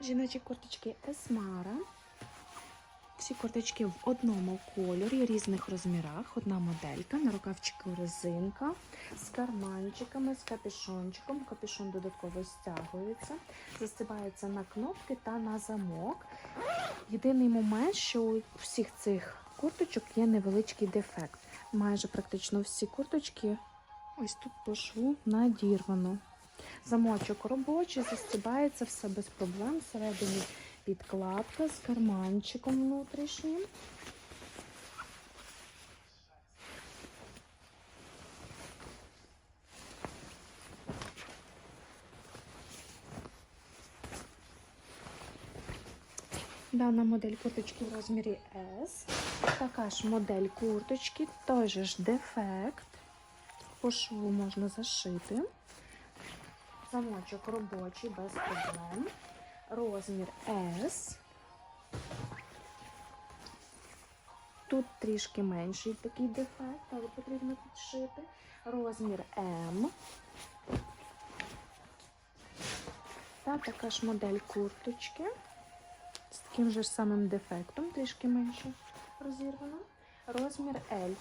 Жіночі курточки Есмара. Всі курточки в одному кольорі, різних розмірах. Одна моделька, на рукавчику резинка з карманчиками, з капюшончиком. Капюшон додатково стягується, застибається на кнопки та на замок. Єдиний момент, що у всіх цих курточок є невеличкий дефект. Майже практично всі курточки ось тут по шву надірвано. Замочок робочий, застібається все без проблем. Всередині підкладка з карманчиком внутрішнім. Дана модель курточки в розмірі S. Така ж модель курточки, той же ж дефект. По шву можна зашити. Замочок робочий без проблем. Розмір S. Тут трішки менший такий дефект, але потрібно підшити. Розмір М. Та така ж модель курточки з таким же самим дефектом, трішки менше розірвана. Розмір L.